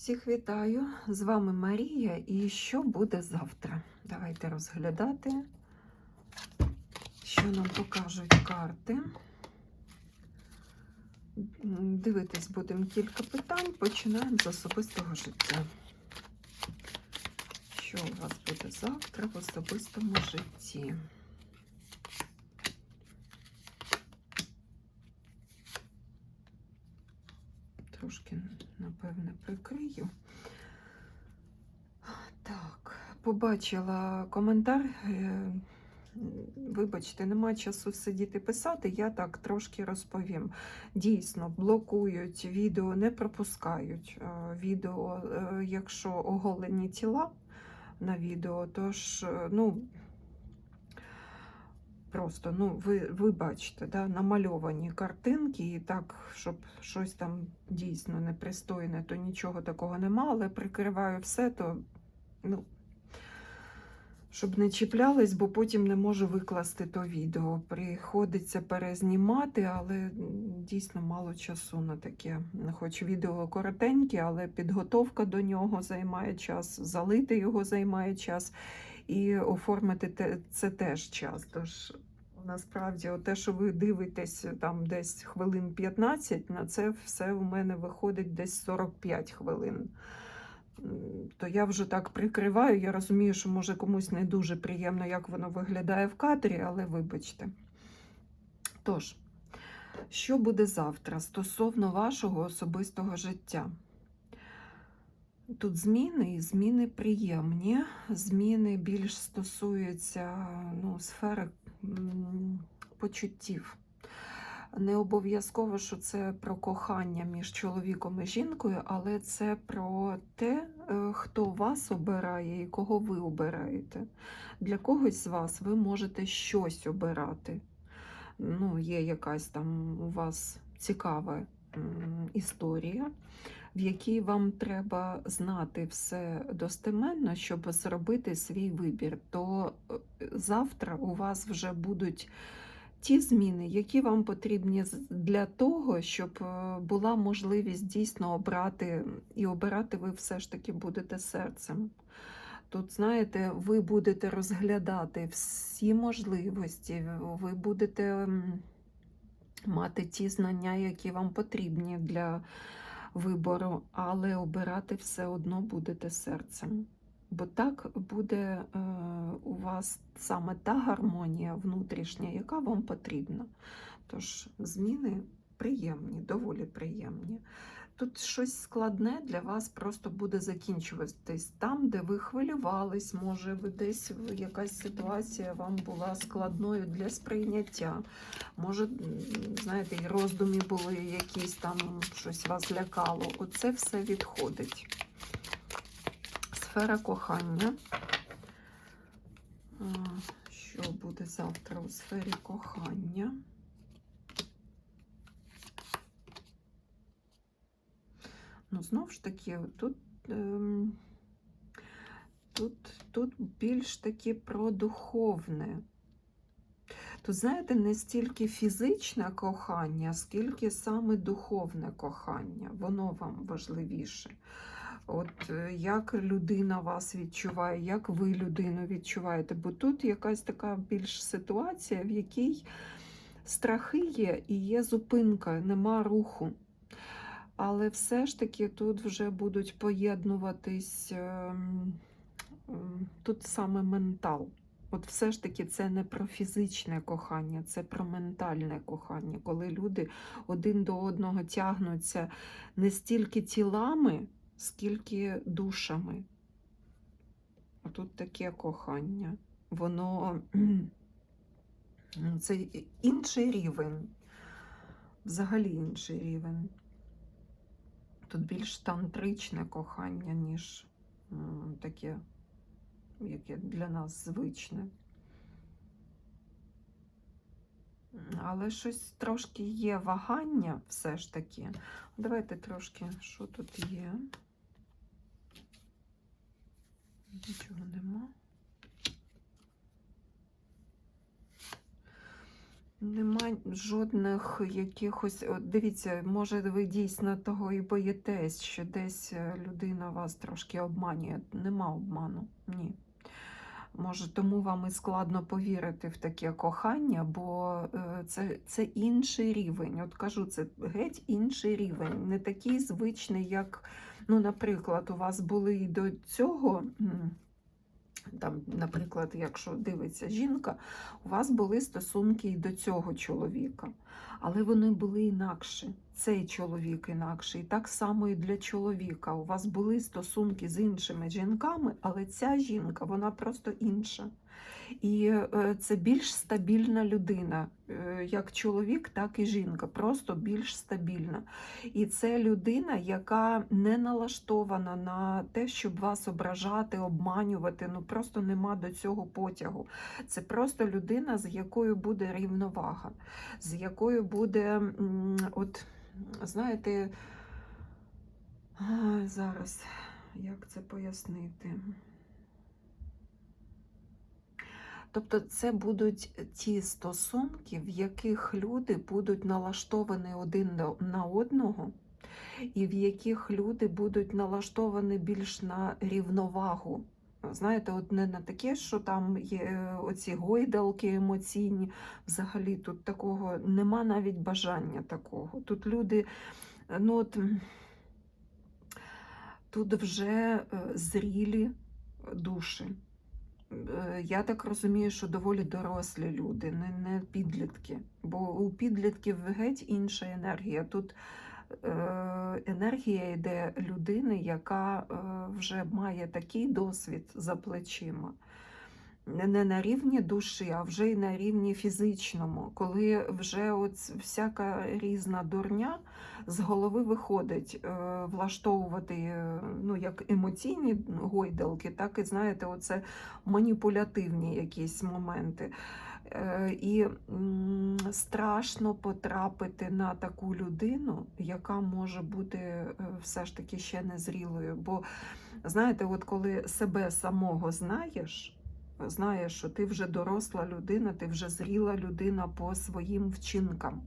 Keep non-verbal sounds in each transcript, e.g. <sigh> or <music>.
Всіх вітаю! З вами Марія. І що буде завтра? Давайте розглядати, що нам покажуть карти. Дивитись будемо кілька питань. Починаємо з особистого життя. Що у вас буде завтра в особистому житті? Трошки, напевне, прикрию. Так, побачила коментар. е, Вибачте, нема часу сидіти писати, я так трошки розповім. Дійсно, блокують відео, не пропускають е, відео, е, якщо оголені тіла на відео, тож, ну, просто, ну, ви, ви бачите, да, намальовані картинки, і так, щоб щось там дійсно непристойне, то нічого такого нема, але прикриваю все, то, ну, щоб не чіплялись, бо потім не можу викласти то відео. Приходиться перезнімати, але дійсно мало часу на таке. Хоч відео коротеньке, але підготовка до нього займає час, залити його займає час, і оформити це теж час. Тож насправді, те, що ви дивитесь там десь хвилин 15, на це все у мене виходить десь 45 хвилин. То я вже так прикриваю. Я розумію, що може комусь не дуже приємно, як воно виглядає в кадрі, але вибачте. Тож, що буде завтра стосовно вашого особистого життя? Тут зміни і зміни приємні. Зміни більш стосуються ну, сфери почуттів. Не обов'язково, що це про кохання між чоловіком і жінкою, але це про те, е, хто вас обирає і кого ви обираєте. Для когось з вас ви можете щось обирати. Ну, є якась там у вас цікава історія, в якій вам треба знати все достеменно, щоб зробити свій вибір. То е, завтра у вас вже будуть ті зміни, які вам потрібні для того, щоб е, була можливість дійсно обрати, і обирати ви все ж таки будете серцем. Тут, знаєте, ви будете розглядати всі можливості, ви будете мати ті знання, які вам потрібні для вибору, але обирати все одно будете серцем. Бо так буде е, у вас саме та гармонія внутрішня, яка вам потрібна. Тож зміни приємні, доволі приємні. Тут щось складне для вас просто буде закінчуватись там, де ви хвилювались, може, ви десь якась ситуація вам була складною для сприйняття. Може, знаєте, і роздумі були якісь там, щось вас лякало. Оце все відходить. Сфера кохання. Що буде завтра у сфері кохання? Ну, знову ж таки, тут, ем, тут, тут більш таки про духовне. Тут, знаєте, не стільки фізичне кохання, скільки саме духовне кохання. Воно вам важливіше. От е, як людина вас відчуває, як ви людину відчуваєте. Бо тут якась така більш ситуація, в якій страхи є і є зупинка, нема руху. Але все ж таки тут вже будуть поєднуватись ем, ем, тут саме ментал. От все ж таки це не про фізичне кохання, це про ментальне кохання, коли люди один до одного тягнуться не стільки тілами, скільки душами. Тут таке кохання. Воно ну, це інший рівень, взагалі інший рівень. Тут більш тантричне кохання, ніж таке, яке для нас звичне. Але щось трошки є вагання все ж таки. Давайте трошки, що тут є. Нічого нема. Нема жодних якихось. От дивіться, може, ви дійсно того і боїтесь, що десь е, людина вас трошки обманює. Нема обману. Ні. Може, тому вам і складно повірити в таке кохання, бо е, це, це інший рівень. От кажу, це геть інший рівень, не такий звичний, як, ну, наприклад, у вас були і до цього. Там, наприклад, якщо дивиться жінка, у вас були стосунки і до цього чоловіка, але вони були інакші. Цей чоловік інакший. Так само і для чоловіка. У вас були стосунки з іншими жінками, але ця жінка вона просто інша. І е, це більш стабільна людина, Е, як чоловік, так і жінка, просто більш стабільна. І це людина, яка не налаштована на те, щоб вас ображати, обманювати. Ну просто нема до цього потягу. Це просто людина, з якою буде рівновага, з якою буде, от, знаєте, зараз як це пояснити? Тобто це будуть ті стосунки, в яких люди будуть налаштовані один на- одного, і в яких люди будуть налаштовані більш на рівновагу. Знаєте, от не на таке, що там є е, оці гойдалки емоційні. Взагалі тут такого нема навіть бажання такого. Тут люди, е, ну от тут вже е, зрілі душі. Е, Я так розумію, що доволі дорослі люди, не, не підлітки. Бо у підлітків геть інша енергія. Тут е, енергія йде людини, яка е, вже має такий досвід за плечима. Не- на рівні душі, а вже й на рівні фізичному, коли вже от всяка різна дурня з голови виходить е, влаштовувати е, ну, як емоційні гойдалки, так і знаєте, оце маніпулятивні якісь моменти. Е, І страшно потрапити на таку людину, яка може бути все ж таки ще незрілою. Бо знаєте, от коли себе самого знаєш, знаєш, що ти вже доросла людина, ти вже зріла людина по своїм вчинкам.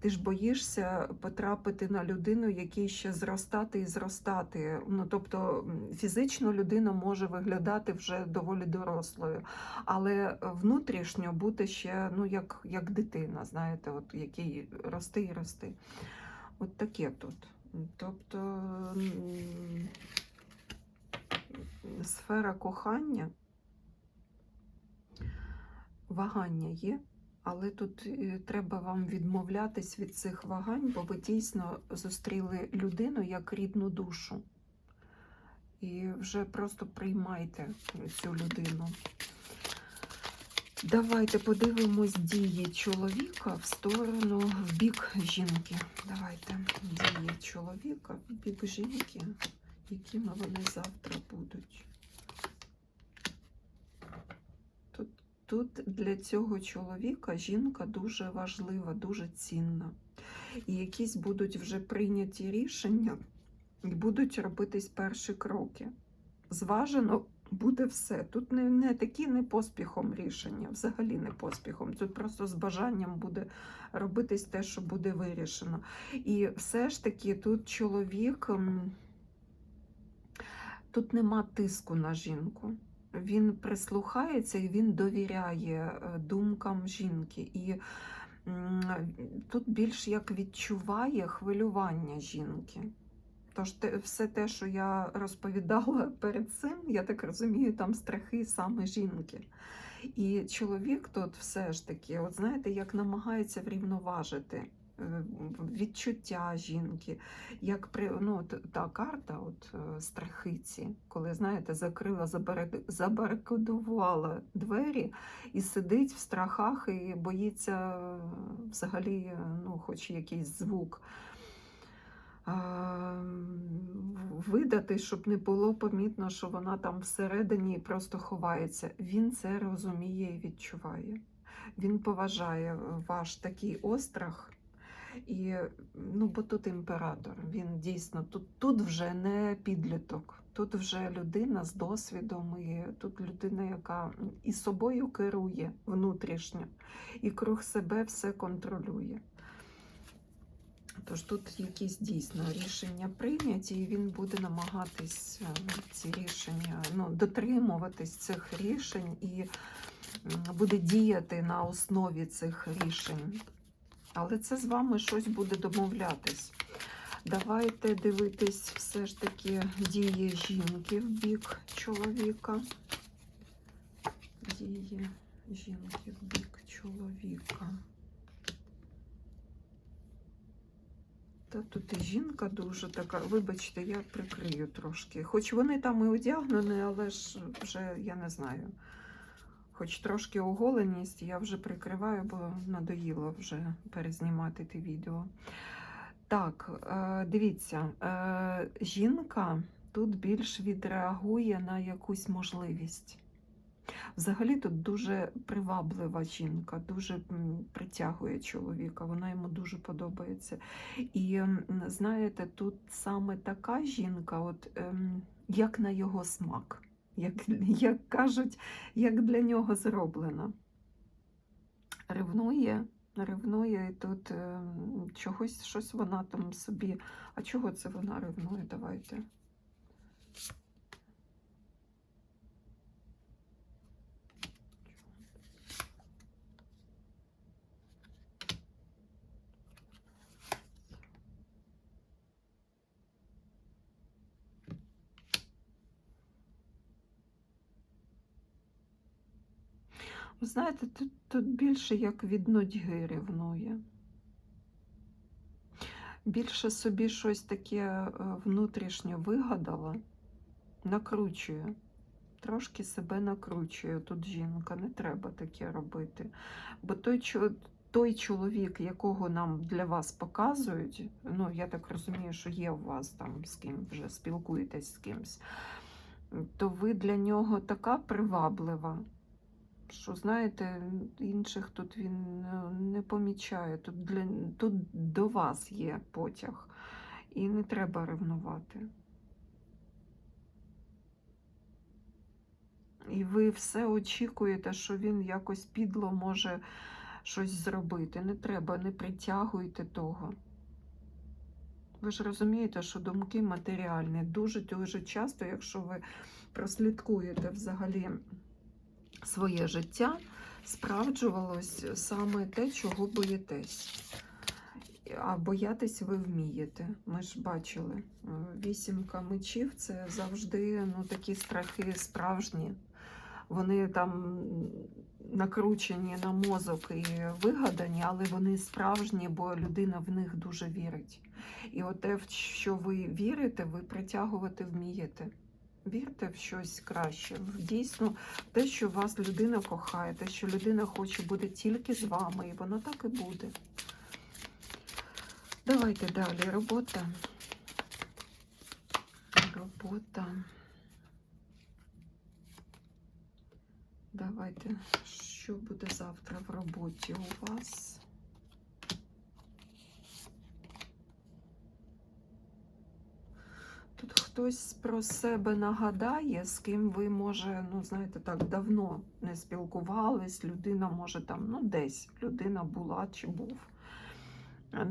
Ти ж боїшся потрапити на людину, якій ще зростати і зростати. Ну, тобто фізично людина може виглядати вже доволі дорослою, але внутрішньо бути ще ну, як, як дитина, знаєте, от який рости і рости. От таке тут. Тобто сфера кохання, вагання є. Але тут е, треба вам відмовлятись від цих вагань, бо ви дійсно зустріли людину як рідну душу. І вже просто приймайте цю людину. Давайте подивимось дії чоловіка в сторону, в бік жінки. Давайте дії чоловіка в бік жінки, якими вони завтра будуть. Тут, для цього чоловіка жінка дуже важлива, дуже цінна. І якісь будуть вже прийняті рішення, і будуть робитись перші кроки. Зважено буде все. Тут не, не такі не поспіхом рішення, взагалі не поспіхом. Тут просто з бажанням буде робитись те, що буде вирішено. І все ж таки тут чоловік, тут нема тиску на жінку. Він прислухається і він довіряє е, думкам жінки. І тут більш як відчуває хвилювання жінки. Тож те, все те, що я розповідала <laughs> перед цим, я так розумію, там страхи саме жінки. І чоловік тут все ж таки, от знаєте, як намагається врівноважити відчуття жінки, як при ну, та карта, от е, страхиці, коли знаєте, закрила, забари- забарикадувала двері і сидить в страхах і боїться е, взагалі, е, ну, хоч якийсь звук видати, щоб не було помітно, що вона там всередині просто ховається. Він це розуміє і відчуває. Він поважає ваш такий острах. І, ну, бо тут імператор, він дійсно тут, тут вже не підліток. Тут вже людина з досвідом, і тут людина, яка і собою керує внутрішньо, і круг себе все контролює. Тож тут якісь дійсно рішення прийняті, і він буде намагатись е, ці рішення ну, дотримуватись цих рішень і буде діяти на основі цих рішень. Але це з вами щось буде домовлятись. Давайте дивитись все ж таки дії жінки в бік чоловіка. Дії жінки в бік чоловіка. Та тут і жінка дуже така, вибачте, я прикрию трошки. Хоч вони там і одягнені, але ж вже я не знаю. Хоч трошки оголеність, я вже прикриваю, бо надоїло вже перезнімати те відео. Так, е, дивіться, е, жінка тут більш відреагує на якусь можливість. Взагалі тут дуже приваблива жінка, дуже притягує чоловіка, вона йому дуже подобається. І знаєте, тут саме така жінка, от ем, як на його смак, як, <laughs> як кажуть, як для нього зроблена. Ревнує, ревнує, і тут е, чогось щось вона там собі. А чого це вона ревнує? Давайте. Ви знаєте, тут, тут більше як від нудьги ревнує. Більше собі щось таке е, внутрішнє вигадала, накручує. Трошки себе накручує тут жінка, не треба таке робити. Бо той, той чоловік, якого нам для вас показують, ну я так розумію, що є у вас там з ким вже спілкуєтесь з кимсь, то ви для нього така приваблива, що знаєте, інших тут він е, не помічає. Тут, для, тут до вас є потяг, і не треба ревнувати. І ви все очікуєте, що він якось підло може щось зробити. Не треба, не притягуйте того. Ви ж розумієте, що думки матеріальні. Дуже-дуже часто, якщо ви прослідкуєте взагалі своє життя, справджувалось саме те, чого боїтесь. А боятись ви вмієте. Ми ж бачили. е, Вісімка мечів це завжди ну, такі страхи справжні. Вони там накручені на мозок і вигадані, але вони справжні, бо людина в них дуже вірить. І от те, в що ви вірите, ви притягувати вмієте. Вірте в щось краще, дійсно те, що вас людина кохає, те, що людина хоче бути тільки з вами, і воно так і буде. Давайте далі. Робота. Робота. Давайте, що буде завтра в роботі у вас? Тут хтось про себе нагадає, з ким ви, може, ну, знаєте, так, давно не спілкувались, людина може там, ну, десь людина була чи був.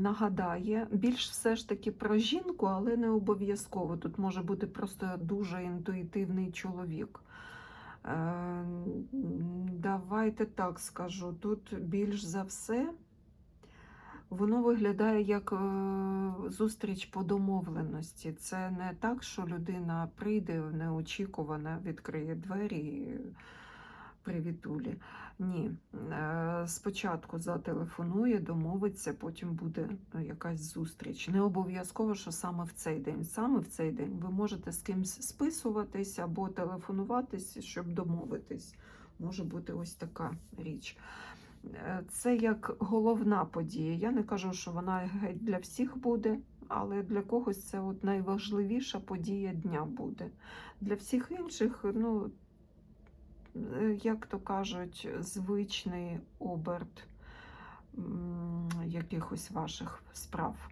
Нагадає, більш все ж таки про жінку, але не обов'язково. Тут може бути просто дуже інтуїтивний чоловік. Е, Давайте так скажу. Тут більш за все воно виглядає як е, зустріч по домовленості. Це не так, що людина прийде неочікувано, відкриє двері привітулі. Ні. Е, Спочатку зателефонує, домовиться, потім буде ну, якась зустріч. Не обов'язково, що саме в цей день. Саме в цей день ви можете з кимсь списуватись або телефонуватись, щоб домовитись. Може бути ось така річ. Е, Це як головна подія. Я не кажу, що вона геть для всіх буде, але для когось це от найважливіша подія дня буде. Для всіх інших, ну, е, як то кажуть, звичний оберт якихось ваших справ.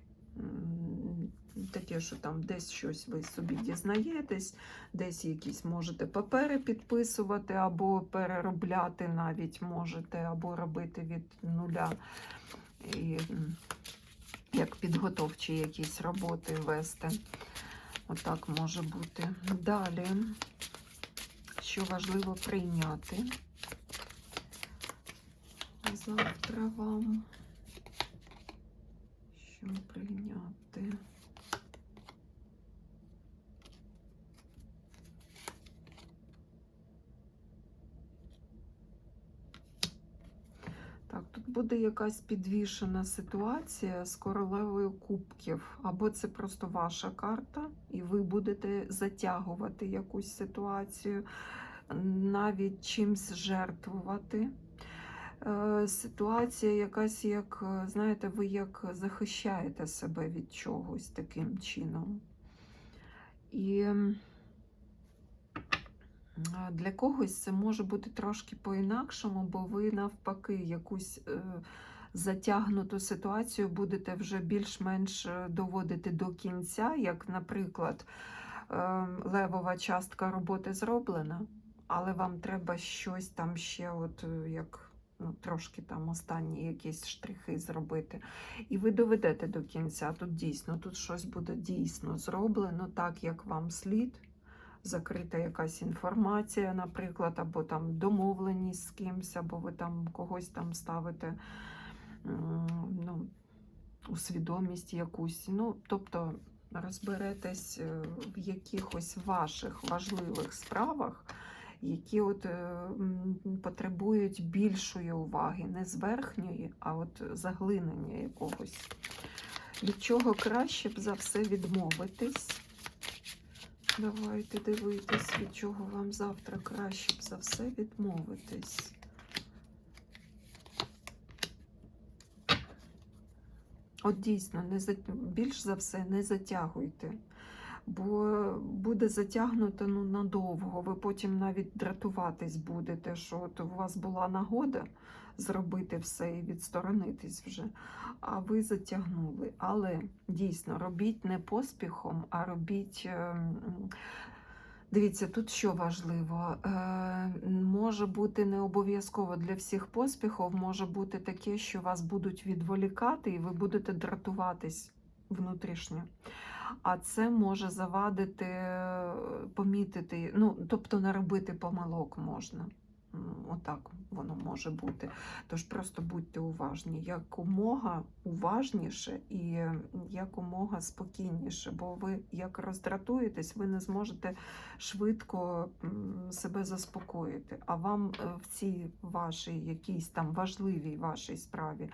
Таке, що там десь щось ви собі дізнаєтесь, десь якісь можете папери підписувати, або переробляти навіть можете, або робити від нуля. І, як підготовчі якісь роботи вести. Отак може бути. Далі, що важливо прийняти завтра вам. Що прийняти? Так, тут буде якась підвішена ситуація з королевою кубків. Або це просто ваша карта, і ви будете затягувати якусь ситуацію, навіть чимсь жертвувати. Е, Ситуація якась, як, е, знаєте, ви як захищаєте себе від чогось таким чином. І для когось це може бути трошки по-інакшому, бо ви навпаки якусь е, затягнуту ситуацію будете вже більш-менш е, доводити до кінця, як, наприклад, е, левова частка роботи зроблена, але вам треба щось там ще, от як ну, трошки там останні якісь штрихи зробити. І ви доведете до кінця. Тут дійсно, тут щось буде дійсно зроблено так, як вам слід. Закрита якась інформація, наприклад, або там домовленість з кимсь, або ви там когось там ставите ну, у свідомість якусь. Ну, тобто розберетесь е, в якихось ваших важливих справах, які от е, потребують більшої уваги, не з верхньої, а от заглинення якогось. Від чого краще б за все відмовитись? Давайте дивитись, від чого вам завтра краще б за все відмовитись. От дійсно, не за... більш за все не затягуйте, бо буде затягнуто ну, надовго. Ви потім навіть дратуватись будете, що от у вас була нагода зробити все і відсторонитись вже, а ви затягнули. Але дійсно робіть не поспіхом, а робіть. ем, Дивіться, тут що важливо, е, може бути не обов'язково для всіх поспіхів, може бути таке, що вас будуть відволікати, і ви будете дратуватись внутрішньо. А це може завадити, е, помітити, ну, тобто наробити помилок можна. Отак воно може бути. Тож просто будьте уважні, якомога уважніше і якомога спокійніше, бо ви як роздратуєтесь, ви не зможете швидко себе заспокоїти. А вам е, в цій вашій якійсь там важливій вашій справі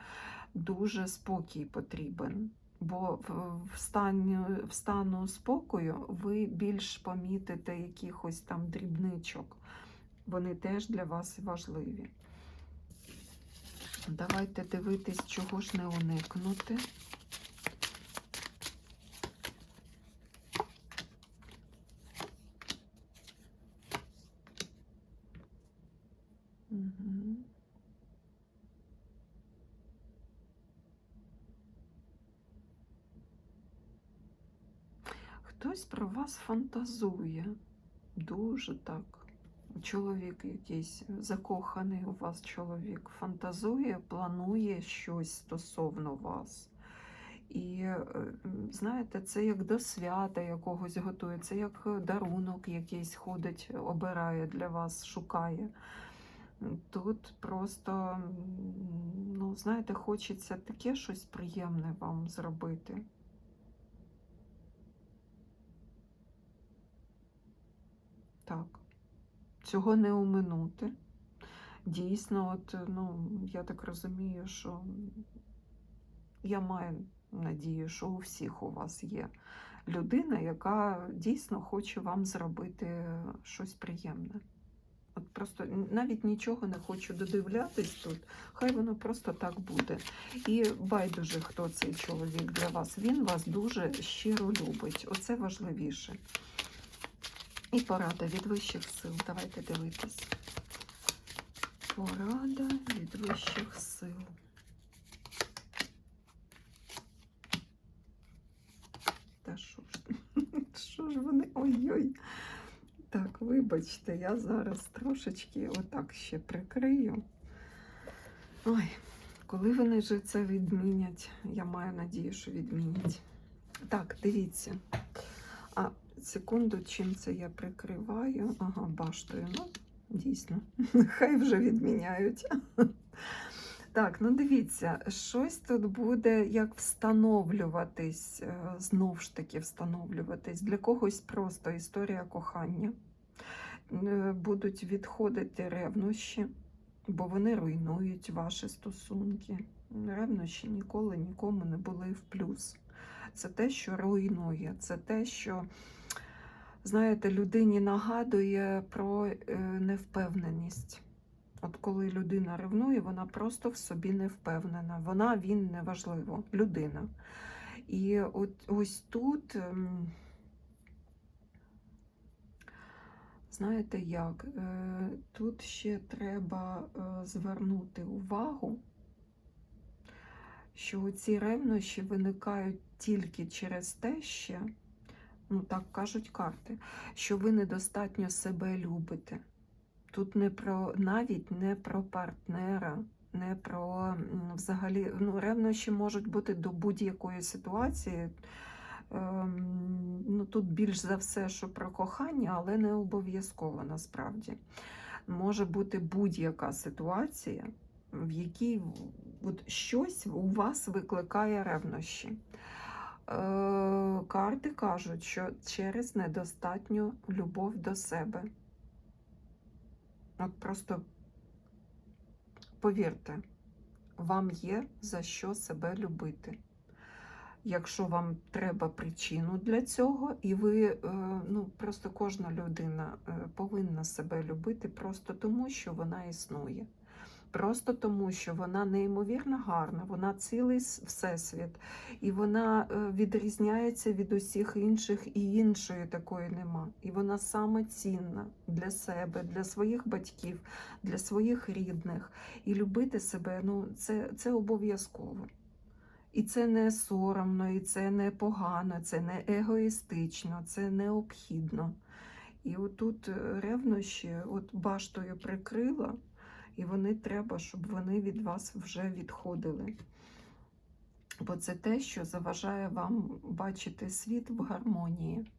дуже спокій потрібен. Бо в стані, в стану спокою ви більш помітите якихось там дрібничок. Вони теж для вас важливі. Давайте дивитись, чого ж не уникнути. Хтось про вас фантазує. Дуже так. Чоловік якийсь закоханий у вас чоловік фантазує, планує щось стосовно вас. І е, знаєте, це як до свята якогось готує, це як дарунок якийсь ходить, обирає для вас, шукає. Тут просто, ну, знаєте, хочеться таке щось приємне вам зробити. Так. Цього не оминути. Дійсно, от, ну, я так розумію, що я маю надію, що у всіх у вас є людина, яка дійсно хоче вам зробити щось приємне. От просто навіть нічого не хочу додивлятись тут, хай воно просто так буде. І байдуже, хто цей чоловік для вас. Він вас дуже щиро любить. Оце важливіше. І порада від вищих сил. Давайте дивитись. Порада від вищих сил. Так, що ж <laughs> Що ж вони? Ой-ой. Так, вибачте, я зараз трошечки отак ще прикрию. Ой, коли вони ж це відмінять? Я маю надію, що відмінять. Так, дивіться. А, секунду, чим це я прикриваю? Ага, баштою. Ну, дійсно, <laughs> хай вже відміняють. <laughs> Так, ну дивіться, щось тут буде як встановлюватись, е, знов ж таки встановлюватись. Для когось просто історія кохання. Е, Будуть відходити ревнощі, бо вони руйнують ваші стосунки. Ревнощі ніколи нікому не були в плюс. Це те, що руйнує, це те, що, знаєте, людині нагадує про е, невпевненість. От коли людина ревнує, вона просто в собі не впевнена. Вона, він неважливо, людина. І от ось тут, ем, знаєте як, Е, тут ще треба е, звернути увагу, що ці ревнощі виникають тільки через те, ще, ну так кажуть карти, що ви недостатньо себе любите. Тут не про навіть не про партнера, не про взагалі ну, ревнощі можуть бути до будь-якої ситуації. Ем, ну, тут більш за все, що про кохання, але не обов'язково насправді. Може бути будь-яка ситуація, в якій от щось у вас викликає ревнощі. Е, карти кажуть, що через недостатню любов до себе. От просто повірте, вам є за що себе любити. Якщо вам треба причину для цього, і ви, е, ну просто кожна людина е, повинна себе любити просто тому, що вона існує. Просто тому, що вона неймовірно гарна, вона цілий всесвіт, і вона е, відрізняється від усіх інших, і іншої такої нема. І вона саме цінна для себе, для своїх батьків, для своїх рідних. І любити себе ну, це, це обов'язково. І це не соромно, і це не погано, це не егоїстично, це необхідно. І отут е, ревнощі, от баштою прикрила, і вони треба, щоб вони від вас вже відходили. Бо це те, що заважає вам бачити світ в гармонії.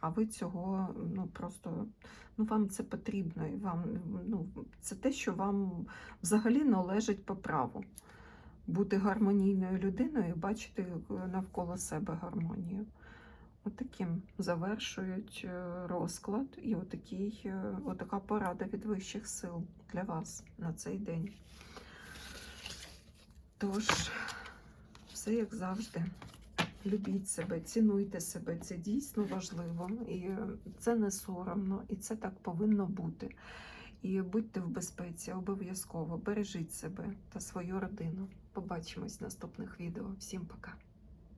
А ви цього ну просто ну вам це потрібно, і вам ну це те, що вам взагалі належить по праву. Бути гармонійною людиною і бачити навколо себе гармонію. Отаким завершують е, розклад і отакий, е, отака порада від вищих сил для вас на цей день. Тож, все як завжди. Любіть себе, цінуйте себе, це дійсно важливо, і це не соромно, і це так повинно бути. І будьте в безпеці, обов'язково бережіть себе та свою родину. Побачимось в наступних відео. Всім пока!